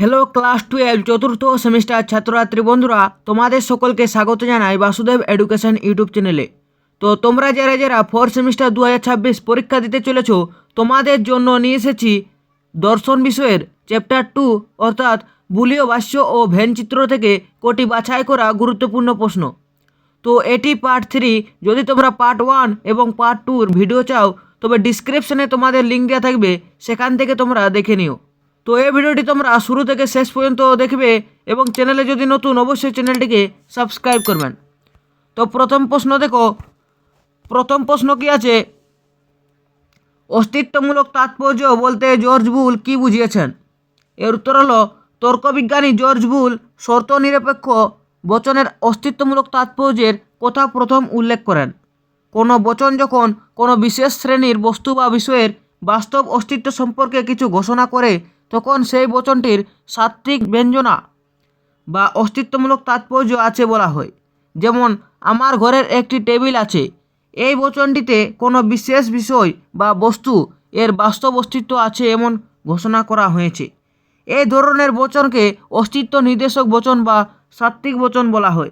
Hello class twelve চতুর্থ semester ছাত্রছাত্রী বন্ধুরা, তোমাদের সকলকে স্বাগত জানাই বাসুদেব এডুকেশন ইউটিউব চ্যানেলে তো তোমরা যারা যারা ফোর্থ সেমিস্টার দু হাজার ছাব্বিশ পরীক্ষা দিতে চলেছো, তোমাদের জন্য নিয়ে এসেছি দর্শন বিষয়ের চ্যাপ্টার টু অর্থাৎ বুলীয় ভাষ্য ও ভেনচিত্র থেকে কোটি বাছাই করা গুরুত্বপূর্ণ প্রশ্ন। তো এটি পার্ট থ্রি যদি তোমরা পার্ট ওয়ান এবং পার্ট টুর ভিডিও চাও, তবে ডিসক্রিপশনে তোমাদের লিঙ্ক দেওয়া থাকবে, সেখান থেকে তোমরা দেখে নিও। তো এই ভিডিওটি তোমরা শুরু থেকে শেষ পর্যন্ত দেখবে এবং চ্যানেলে যদি নতুন, অবশ্যই চ্যানেলটিকে সাবস্ক্রাইব করবেন। তো প্রথম প্রশ্ন দেখো। প্রথম প্রশ্ন কি আছে? অস্তিত্বমূলক তাৎপর্য বলতে জর্জ বুল কি বুঝিয়েছেন? এর উত্তর হলো, তর্কবিজ্ঞানী জর্জ বুল শর্ত নিরপেক্ষ বচনের অস্তিত্বমূলক তাৎপর্যের কথা প্রথম উল্লেখ করেন। কোনো বচন যখন কোনো বিশেষ শ্রেণির বস্তু বা বিষয়ের বাস্তব অস্তিত্ব সম্পর্কে কিছু ঘোষণা করে তখন সেই বচনটির সাত্ত্বিক ব্যঞ্জনা বা অস্তিত্বমূলক তাৎপর্য আছে বলা হয়। যেমন, আমার ঘরের একটি টেবিল আছে। এই বচনটিতে কোনো বিশেষ বিষয় বা বস্তু এর বাস্তব অস্তিত্ব আছে এমন ঘোষণা করা হয়েছে। এই ধরনের বচনকে অস্তিত্ব নির্দেশক বচন বা সাত্ত্বিক বচন বলা হয়।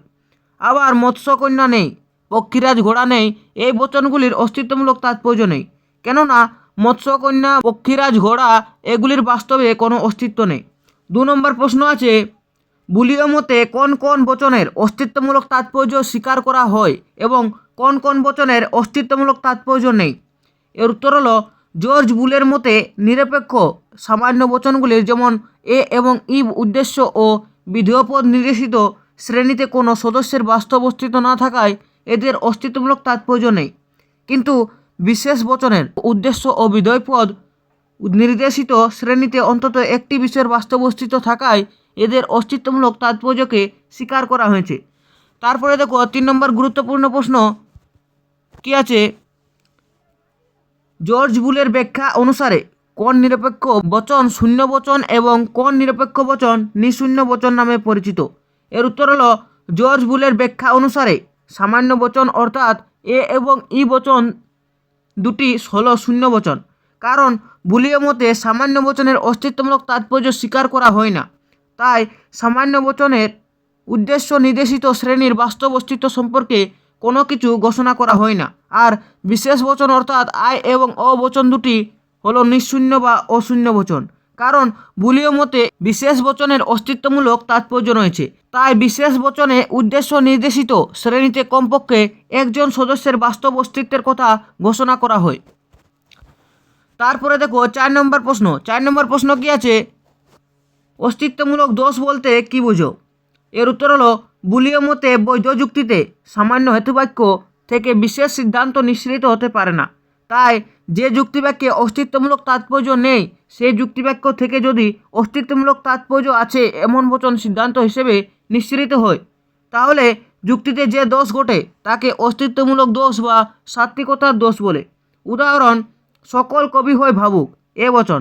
আবার মৎস্যকন্যা নেই, পক্ষীরাজ ঘোড়া নেই, এই বচনগুলির অস্তিত্বমূলক তাৎপর্য নেই। কেননা মৎস্যকন্যা, পক্ষীরাজ, ঘোড়া এগুলির বাস্তবে কোনো অস্তিত্ব নেই। দু নম্বর প্রশ্ন আছে বুলীয় মতে কোন কোন বচনের অস্তিত্বমূলক তাৎপর্য স্বীকার করা হয় এবং কোন কোন বচনের অস্তিত্বমূলক তাৎপর্য নেই? এর উত্তর হলো, জর্জ বুলের মতে নিরপেক্ষ সামান্য বচনগুলির যেমন এ এবং ই উদ্দেশ্য ও বিধেয়পদ নির্দেশিত শ্রেণীতে কোনো সদস্যের বাস্তব অস্তিত্ব না থাকায় এদের অস্তিত্বমূলক তাৎপর্য নেই। কিন্তু বিশেষ বচনের উদ্দেশ্য ও বিধেয়পদ নির্দেশিত শ্রেণীতে অন্তত একটি বিষয়ের বাস্তব অস্তিত্ব থাকায় এদের অস্তিত্বমূলক তাৎপর্যকে স্বীকার করা হয়েছে। তারপরে দেখো, তিন নম্বর গুরুত্বপূর্ণ প্রশ্ন কি আছে? জর্জ বুলের ব্যাখ্যা অনুসারে, কোন নিরপেক্ষ বচন শূন্য বচন এবং কোন নিরপেক্ষ বচন নিঃশূন্য বচন নামে পরিচিত? এর উত্তর হলো, জর্জ বুলের ব্যাখ্যা অনুসারে, সামান্য বচন অর্থাৎ এ এবং ই বচন দুটি হলো শূন্য বচন। কারণ বুলীয় মতে সামান্য বচনের অস্তিত্বমূলক তাৎপর্য স্বীকার করা হয় না। তাই সামান্য বচনের উদ্দেশ্য নির্দেশিত শ্রেণির বাস্তব অস্তিত্ব সম্পর্কে কোনো কিছু ঘোষণা করা হয় না। আর বিশেষ বচন অর্থাৎ আয় এবং অবচন দুটি হলো নিঃশূন্য বা অশূন্য বচন। কারণ বুলীয় মতে বিশেষ বচনের অস্তিত্বমূলক তাৎপর্য রয়েছে। তাই বিশেষ বচনে উদ্দেশ্য নির্দেশিত শ্রেণীতে কমপক্ষে একজন সদস্যের বাস্তব অস্তিত্বের কথা ঘোষণা করা হয়। তারপরে দেখো চার নম্বর প্রশ্ন। চার নম্বর প্রশ্ন কি আছে? অস্তিত্বমূলক দোষ বলতে কি বুঝো? এর উত্তর হলো বুলীয় মতে বৈধ যুক্তিতে সামান্য হেতুবাক্য থেকে বিশেষ সিদ্ধান্ত নিঃসৃত হতে পারে না। তাই যে যুক্তিবাক্যে অস্তিত্বমূলক তাৎপর্য নেই, সেই যুক্তিবাক্য থেকে যদি অস্তিত্বমূলক তাৎপর্য আছে এমন বচন সিদ্ধান্ত হিসেবে নিঃসৃত হয়, তাহলে যুক্তিতে যে দোষ ঘটে, তাকে অস্তিত্বমূলক দোষ বা সাত্ত্বিকতার দোষ বলে। উদাহরণ, সকল কবি হয় ভাবুক, এ বচন।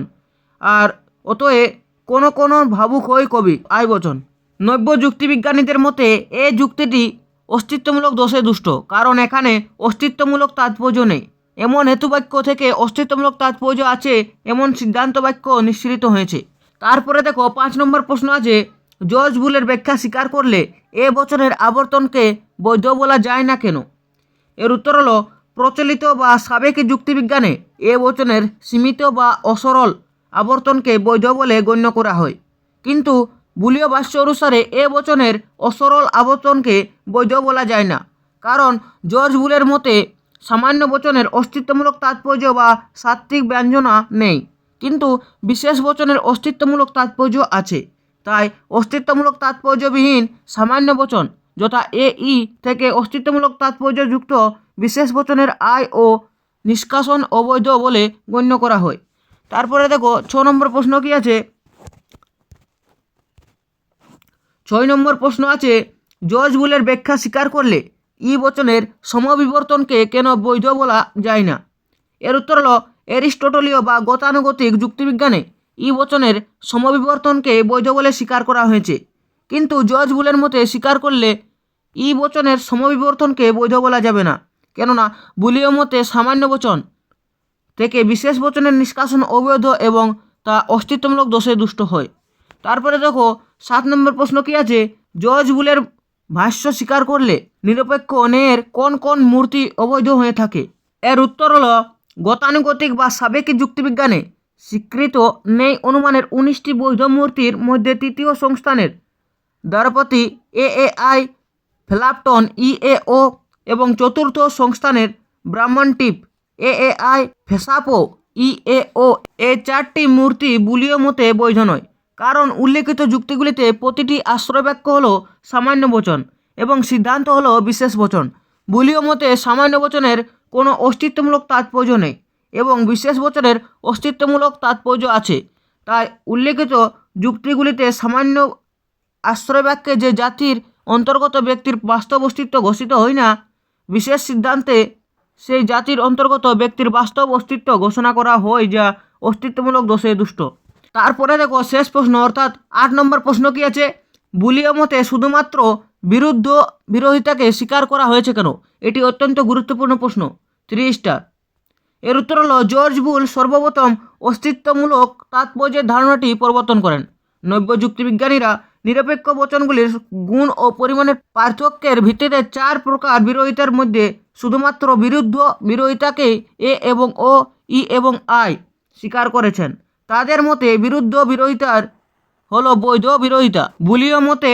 আর অতএ কোনো কোনো ভাবুক হয় কবি আয় বচন। নব্য যুক্তিবিজ্ঞানীদের মতে, এ যুক্তিটি অস্তিত্বমূলক দোষে দুষ্ট, কারণ এখানে অস্তিত্বমূলক তাৎপর্য নেই। এমন হেতুবাক্য থেকে অস্তিত্বমূলক তাৎপর্য আছে, এমন সিদ্ধান্ত বাক্য নিঃসৃত হয়েছে। তারপরে দেখো, পাঁচ নম্বর প্রশ্ন আছে জর্জ বুলের ব্যাখ্যা স্বীকার করলে এ বচনের আবর্তনকে বৈধ বলা যায় না কেন? এর উত্তর হলো, প্রচলিত বা সাবেক যুক্তিবিজ্ঞানে এ বচনের সীমিত বা অসরল আবর্তনকে বৈধ বলে গণ্য করা হয়। কিন্তু বুলীয় ভাষ্য অনুসারে এ বচনের অসরল আবর্তনকে বৈধ বলা যায় না। কারণ জর্জ বুলের মতে সামান্য বচনের অস্তিত্বমূলক তাৎপর্য বা সাত্ত্বিক ব্যঞ্জনা নেই, কিন্তু বিশেষ বচনের অস্তিত্বমূলক তাৎপর্য আছে। তাই অস্তিত্বমূলক তাৎপর্যবিহীন সামান্য বচন, যথা এ, ই থেকে অস্তিত্বমূলক তাৎপর্যযুক্ত বিশেষ বচনের আয় ও নিষ্কাশন অবৈধ বলে গণ্য করা হয়। তারপরে দেখো, ছ নম্বর প্রশ্ন কি আছে? ছয় নম্বর প্রশ্ন আছে, জজ বুলের ব্যাখ্যা স্বীকার করলে ই বচনের সমবিবর্তনকে কেন বৈধ বলা যায় না? এর উত্তর হলো অ্যারিস্টটলীয় বা গতানুগতিক যুক্তিবিজ্ঞানে ই বচনের সমবিবর্তনকে বৈধ বলে স্বীকার করা হয়েছে। কিন্তু জজ বুলের মতে স্বীকার করলে ই বচনের সমবিবর্তনকে বৈধ বলা যাবে না। কেননা, বুলীয় মতে সামান্য বচন থেকে বিশেষ বচনের নিষ্কাশন অবৈধ এবং তা অস্তিত্বমূলক দোষে দুষ্ট হয়। তারপরে দেখো, সাত নম্বর প্রশ্ন কী আছে? জর্জ বুলের ভাষ্য স্বীকার করলে নিরপেক্ষ ন্যায়ের কোন কোন মূর্তি অবৈধ হয়ে থাকে। এর উত্তর হলো, গতানুগতিক বা সাবেকি যুক্তিবিজ্ঞানে স্বীকৃত নেই অনুমানের উনিশটি বৈধ মূর্তির মধ্যে তৃতীয় সংস্থানের দ্বারপতি এ এ আই ফ্ল্যাপটন ইএও এবং চতুর্থ সংস্থানের ব্রাহ্মণ টিপ এ এ আই ফেসাপো, ইএও এই চারটি মূর্তি বুলীয় মতে বৈধ নয়। কারণ উল্লেখিত যুক্তিগুলিতে প্রতিটি আশ্রয় আশ্রয়বাক্য হলো সামান্য বচন এবং সিদ্ধান্ত হলো বিশেষ বচন। বুলীয় মতে, সামান্য বচনের কোনো অস্তিত্বমূলক তাৎপর্য নেই এবং বিশেষ বচনের অস্তিত্বমূলক তাৎপর্য আছে। তাই উল্লেখিত যুক্তিগুলিতে সামান্য আশ্রয় আশ্রয়বাক্যে যে জাতির অন্তর্গত ব্যক্তির বাস্তব অস্তিত্ব ঘোষিত হয় না, বিশেষ সিদ্ধান্তে সেই জাতির অন্তর্গত ব্যক্তির বাস্তব অস্তিত্ব ঘোষণা করা হয় যা অস্তিত্বমূলক দোষে দুষ্ট। তারপরে দেখো শেষ প্রশ্ন, অর্থাৎ আট নম্বর প্রশ্ন কি আছে? বুলীয় মতে শুধুমাত্র বিরুদ্ধ বিরোধিতাকে স্বীকার করা হয়েছে কেন? এটি অত্যন্ত গুরুত্বপূর্ণ প্রশ্ন। স্টার এর উত্তর হলো, জর্জ বুল সর্বপ্রথম অস্তিত্বমূলক তাৎপর্যের ধারণাটি প্রবর্তন করেন। নব্য যুক্তিবিজ্ঞানীরা নিরপেক্ষ বচনগুলির গুণ ও পরিমাণের পার্থক্যের ভিত্তিতে চার প্রকার বিরোধিতার মধ্যে শুধুমাত্র বিরুদ্ধ বিরোধিতাকে এ এবং ও, ই এবং আই স্বীকার করেছেন। তাদের মতে বিরুদ্ধ বিরোধিতার হলো বৈধ বিরোধিতা। বুলীয় মতে,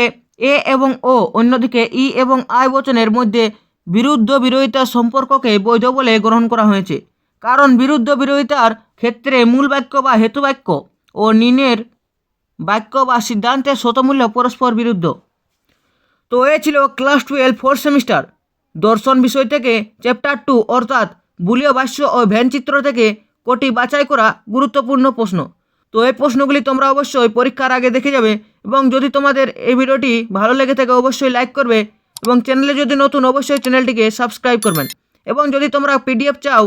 এ এবং ও অন্যদিকে ই এবং আই বচনের মধ্যে বিরুদ্ধ বিরোধিতার সম্পর্ককে বৈধ বলে গ্রহণ করা হয়েছে। কারণ বিরুদ্ধ বিরোধিতার ক্ষেত্রে মূল বাক্য বা হেতু বাক্য ও নিনের বাক্য বা সিদ্ধান্তের শতমূল্য পরস্পর বিরুদ্ধ। তো এ ছিল ক্লাস টুয়েলভ ফোর্থ সেমিস্টার। দর্শন বিষয় থেকে চ্যাপ্টার টু অর্থাৎ বুলীয় ভাষ্য ও ভ্যানচিত্র থেকে কোটি বাছাই করা গুরুত্বপূর্ণ প্রশ্ন। তো এই প্রশ্নগুলি তোমরা অবশ্যই পরীক্ষার আগে দেখে যাবে এবং যদি তোমাদের এই ভিডিওটি ভালো লেগে থাকে অবশ্যই লাইক করবে এবং চ্যানেলে যদি নতুন অবশ্যই চ্যানেলটিকে সাবস্ক্রাইব করবেন। এবং যদি তোমরা পিডিএফ চাও,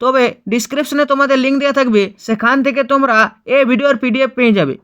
তবে ডিসক্রিপশনে তোমাদের লিঙ্ক দেওয়া থাকবে, সেখান থেকে তোমরা এই ভিডিওর পিডিএফ পেয়ে যাবে।